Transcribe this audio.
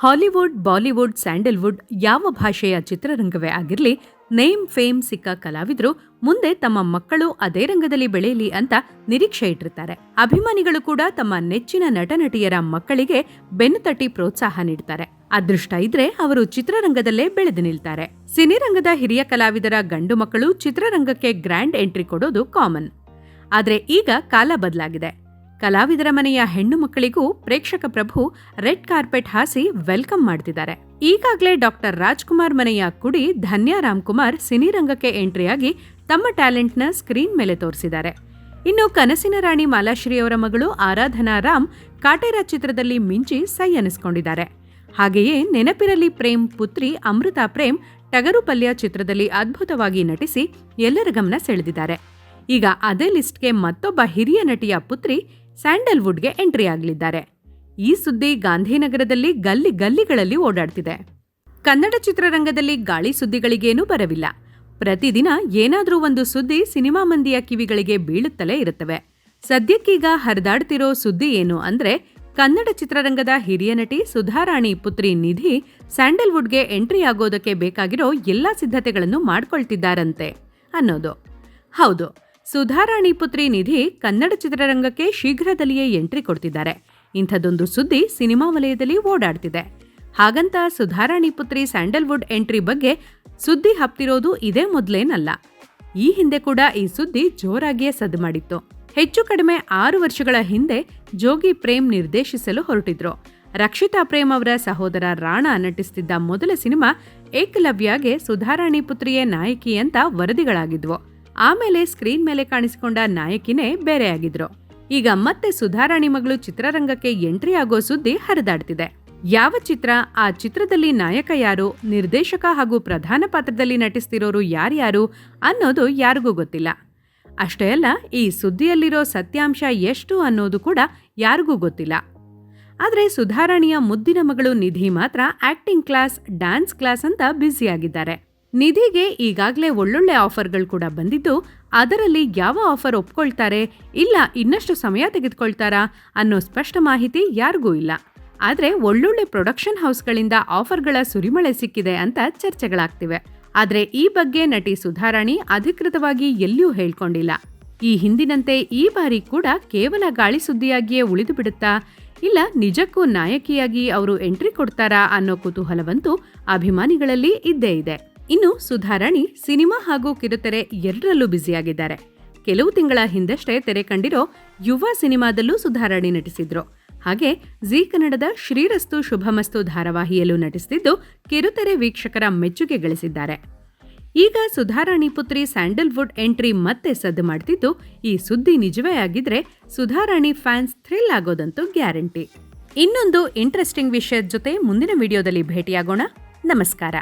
Hollywood, Bollywood, Sandalwood ಯಾವ ಭಾಷೆಯ ಚಿತ್ರರಂಗವೇ ಆಗಿರಲಿ, ನೇಮ್, ಫೇಮ್ ಸಿಕ್ಕ ಕಲಾವಿದರು ಮುಂದೆ ತಮ್ಮ ಮಕ್ಕಳು ಅದೇ ರಂಗದಲ್ಲಿ ಬೆಳೆಯಲಿ ಅಂತ ನಿರೀಕ್ಷೆ ಇಟ್ಟಿರ್ತಾರೆ. ಅಭಿಮಾನಿಗಳು ಕೂಡ ತಮ್ಮ ನೆಚ್ಚಿನ ನಟನಟಿಯರ ಮಕ್ಕಳಿಗೆ ಬೆನ್ನು ತಟ್ಟಿ ಪ್ರೋತ್ಸಾಹ ನೀಡ್ತಾರೆ. ಅದೃಷ್ಟ ಇದ್ರೆ ಅವರು ಚಿತ್ರರಂಗದಲ್ಲೇ ಬೆಳೆದು ನಿಲ್ತಾರೆ. ಸಿನಿರಂಗದ ಹಿರಿಯ ಕಲಾವಿದರ ಗಂಡು ಮಕ್ಕಳು ಚಿತ್ರರಂಗಕ್ಕೆ ಗ್ರ್ಯಾಂಡ್ ಎಂಟ್ರಿ ಕೊಡೋದು ಕಾಮನ್. ಆದರೆ ಈಗ ಕಾಲ ಬದಲಾಗಿದೆ. ಕಲಾವಿದರ ಮನೆಯ ಹೆಣ್ಣು ಮಕ್ಕಳಿಗೂ ಪ್ರೇಕ್ಷಕ ಪ್ರಭು ರೆಡ್ ಕಾರ್ಪೆಟ್ ಹಾಸಿ ವೆಲ್ಕಮ್ ಮಾಡ್ತಿದ್ದಾರೆ. ಈಗಾಗಲೇ ಡಾಕ್ಟರ್ ರಾಜ್ಕುಮಾರ್ ಮನೆಯ ಕುಡಿ ಧನ್ಯಾ ರಾಮ್ಕುಮಾರ್ ಸಿನಿರಂಗಕ್ಕೆ ಎಂಟ್ರಿಯಾಗಿ ತಮ್ಮ ಟ್ಯಾಲೆಂಟ್ನ ಸ್ಕ್ರೀನ್ ಮೇಲೆ ತೋರಿಸಿದ್ದಾರೆ. ಇನ್ನು ಕನಸಿನ ರಾಣಿ ಮಾಲಾಶ್ರೀಯವರ ಮಗಳು ಆರಾಧನಾ ರಾಮ್ ಕಾಟೇರ ಚಿತ್ರದಲ್ಲಿ ಮಿಂಚಿ ಸೈ ಅನಿಸ್ಕೊಂಡಿದ್ದಾರೆ. ಹಾಗೆಯೇ ನೆನಪಿರಲಿ ಪ್ರೇಮ್ ಪುತ್ರಿ ಅಮೃತಾ ಪ್ರೇಮ್ ಟಗರು ಪಲ್ಯ ಚಿತ್ರದಲ್ಲಿ ಅದ್ಭುತವಾಗಿ ನಟಿಸಿ ಎಲ್ಲರ ಗಮನ ಸೆಳೆದಿದ್ದಾರೆ. ಈಗ ಅದೇ ಲಿಸ್ಟ್ಗೆ ಮತ್ತೊಬ್ಬ ಹಿರಿಯ ನಟಿಯ ಪುತ್ರಿ ಸ್ಯಾಂಡಲ್ವುಡ್ಗೆ ಎಂಟ್ರಿ ಆಗಲಿದ್ದಾರೆ. ಈ ಸುದ್ದಿ ಗಾಂಧಿನಗರದಲ್ಲಿ ಗಲ್ಲಿ ಗಲ್ಲಿಗಳಲ್ಲಿ ಓಡಾಡ್ತಿದೆ. ಕನ್ನಡ ಚಿತ್ರರಂಗದಲ್ಲಿ ಗಾಳಿ ಸುದ್ದಿಗಳಿಗೇನೂ ಬರವಿಲ್ಲ. ಪ್ರತಿದಿನ ಏನಾದರೂ ಒಂದು ಸುದ್ದಿ ಸಿನಿಮಾ ಮಂದಿಯ ಕಿವಿಗಳಿಗೆ ಬೀಳುತ್ತಲೇ ಇರುತ್ತವೆ. ಸದ್ಯಕ್ಕೀಗ ಹರಿದಾಡ್ತಿರೋ ಸುದ್ದಿ ಏನು ಅಂದ್ರೆ ಕನ್ನಡ ಚಿತ್ರರಂಗದ ಹಿರಿಯ ನಟಿ ಸುಧಾರಾಣಿ ಪುತ್ರಿ ನಿಧಿ ಸ್ಯಾಂಡಲ್ವುಡ್ಗೆ ಎಂಟ್ರಿ ಆಗೋದಕ್ಕೆ ಬೇಕಾಗಿರೋ ಎಲ್ಲಾ ಸಿದ್ಧತೆಗಳನ್ನು ಮಾಡ್ಕೊಳ್ತಿದ್ದಾರಂತೆ ಅನ್ನೋದು. ಹೌದು ಸುಧಾರಾಣಿ ಪುತ್ರಿ ನಿಧಿ ಕನ್ನಡ ಚಿತ್ರರಂಗಕ್ಕೆ ಶೀಘ್ರದಲ್ಲಿಯೇ ಎಂಟ್ರಿ ಕೊಡ್ತಿದ್ದಾರೆ. ಇಂಥದ್ದೊಂದು ಸುದ್ದಿ ಸಿನಿಮಾ ವಲಯದಲ್ಲಿ ಓಡಾಡ್ತಿದೆ. ಹಾಗಂತ ಸುಧಾರಾಣಿ ಪುತ್ರಿ ಸ್ಯಾಂಡಲ್ವುಡ್ ಎಂಟ್ರಿ ಬಗ್ಗೆ ಸುದ್ದಿ ಹಬ್ತಿರೋದು ಇದೇ ಮೊದಲೇನಲ್ಲ. ಈ ಹಿಂದೆ ಕೂಡ ಈ ಸುದ್ದಿ ಜೋರಾಗಿಯೇ ಸದ್ದು ಮಾಡಿತ್ತು. ಹೆಚ್ಚು ಕಡಿಮೆ ಆರು ವರ್ಷಗಳ ಹಿಂದೆ ಜೋಗಿ ಪ್ರೇಮ್ ನಿರ್ದೇಶಿಸಲು ಹೊರಟಿದ್ರು. ರಕ್ಷಿತಾ ಪ್ರೇಮ್ ಅವರ ಸಹೋದರ ರಾಣಾ ನಟಿಸ್ತಿದ್ದ ಮೊದಲ ಸಿನಿಮಾ ಏಕಲವ್ಯಗೆ ಸುಧಾರಾಣಿ ಪುತ್ರಿಯೇ ನಾಯಕಿ ಅಂತ ವರದಿಗಳಾಗಿದ್ವು. ಆಮೇಲೆ ಸ್ಕ್ರೀನ್ ಮೇಲೆ ಕಾಣಿಸಿಕೊಂಡ ನಾಯಕಿನೇ ಬೇರೆಯಾಗಿದ್ರು. ಈಗ ಮತ್ತೆ ಸುಧಾರಾಣಿ ಮಗಳು ಚಿತ್ರರಂಗಕ್ಕೆ ಎಂಟ್ರಿ ಆಗೋ ಸುದ್ದಿ ಹರಿದಾಡ್ತಿದೆ. ಯಾವ ಚಿತ್ರ, ಆ ಚಿತ್ರದಲ್ಲಿ ನಾಯಕ ಯಾರು, ನಿರ್ದೇಶಕ ಹಾಗೂ ಪ್ರಧಾನ ಪಾತ್ರದಲ್ಲಿ ನಟಿಸ್ತಿರೋರು ಯಾರ್ಯಾರು ಅನ್ನೋದು ಯಾರಿಗೂ ಗೊತ್ತಿಲ್ಲ. ಅಷ್ಟೇ ಅಲ್ಲ, ಈ ಸುದ್ದಿಯಲ್ಲಿರೋ ಸತ್ಯಾಂಶ ಎಷ್ಟು ಅನ್ನೋದು ಕೂಡ ಯಾರಿಗೂ ಗೊತ್ತಿಲ್ಲ. ಆದರೆ ಸುಧಾರಾಣಿಯ ಮುದ್ದಿನ ಮಗಳು ನಿಧಿ ಮಾತ್ರ ಆಕ್ಟಿಂಗ್ ಕ್ಲಾಸ್, ಡ್ಯಾನ್ಸ್ ಕ್ಲಾಸ್ ಅಂತ ಬ್ಯುಸಿಯಾಗಿದ್ದಾರೆ. ನಿಧಿಗೆ ಈಗಾಗಲೇ ಒಳ್ಳೊಳ್ಳೆ ಆಫರ್ಗಳು ಕೂಡ ಬಂದಿದ್ದು, ಅದರಲ್ಲಿ ಯಾವ ಆಫರ್ ಒಪ್ಕೊಳ್ತಾರೆ, ಇಲ್ಲ ಇನ್ನಷ್ಟು ಸಮಯ ತೆಗೆದುಕೊಳ್ತಾರಾ ಅನ್ನೋ ಸ್ಪಷ್ಟ ಮಾಹಿತಿ ಯಾರಿಗೂ ಇಲ್ಲ. ಆದರೆ ಒಳ್ಳೊಳ್ಳೆ ಪ್ರೊಡಕ್ಷನ್ ಹೌಸ್ಗಳಿಂದ ಆಫರ್ಗಳ ಸುರಿಮಳೆ ಸಿಕ್ಕಿದೆ ಅಂತ ಚರ್ಚೆಗಳಾಗ್ತಿವೆ. ಆದರೆ ಈ ಬಗ್ಗೆ ನಟಿ ಸುಧಾರಾಣಿ ಅಧಿಕೃತವಾಗಿ ಎಲ್ಲಿಯೂ ಹೇಳ್ಕೊಂಡಿಲ್ಲ. ಈ ಹಿಂದಿನಂತೆ ಈ ಬಾರಿ ಕೂಡ ಕೇವಲ ಗಾಳಿ ಸುದ್ದಿಯಾಗಿಯೇ ಉಳಿದು ಬಿಡುತ್ತಾ, ಇಲ್ಲ ನಿಜಕ್ಕೂ ನಾಯಕಿಯಾಗಿ ಅವರು ಎಂಟ್ರಿ ಕೊಡ್ತಾರಾ ಅನ್ನೋ ಕುತೂಹಲವಂತೂ ಅಭಿಮಾನಿಗಳಲ್ಲಿ ಇದ್ದೇ ಇದೆ. ಇನ್ನು ಸುಧಾರಾಣಿ ಸಿನಿಮಾ ಹಾಗೂ ಕಿರುತೆರೆ ಎರಡರಲ್ಲೂ ಬ್ಯುಸಿಯಾಗಿದ್ದಾರೆ. ಕೆಲವು ತಿಂಗಳ ಹಿಂದಷ್ಟೇ ತೆರೆ ಕಂಡಿರೋ ಯುವ ಸಿನಿಮಾದಲ್ಲೂ ಸುಧಾರಾಣಿ ನಟಿಸಿದ್ರು. ಹಾಗೆ ಜೀ ಕನ್ನಡದ ಶ್ರೀರಸ್ತು ಶುಭಮಸ್ತು ಧಾರಾವಾಹಿಯಲ್ಲೂ ನಟಿಸುತ್ತಿದ್ದು ಕಿರುತೆರೆ ವೀಕ್ಷಕರ ಮೆಚ್ಚುಗೆ ಗಳಿಸಿದ್ದಾರೆ. ಈಗ ಸುಧಾರಾಣಿ ಪುತ್ರಿ ಸ್ಯಾಂಡಲ್ವುಡ್ ಎಂಟ್ರಿ ಮತ್ತೆ ಸದ್ದು ಮಾಡ್ತಿದ್ದು ಈ ಸುದ್ದಿ ನಿಜವೇ ಆಗಿದ್ರೆ ಸುಧಾರಾಣಿ ಫ್ಯಾನ್ಸ್ ಥ್ರಿಲ್ ಆಗೋದಂತೂ ಗ್ಯಾರಂಟಿ. ಇನ್ನೊಂದು ಇಂಟ್ರೆಸ್ಟಿಂಗ್ ವಿಷಯದ ಜೊತೆ ಮುಂದಿನ ವಿಡಿಯೋದಲ್ಲಿ ಭೇಟಿಯಾಗೋಣ. ನಮಸ್ಕಾರ.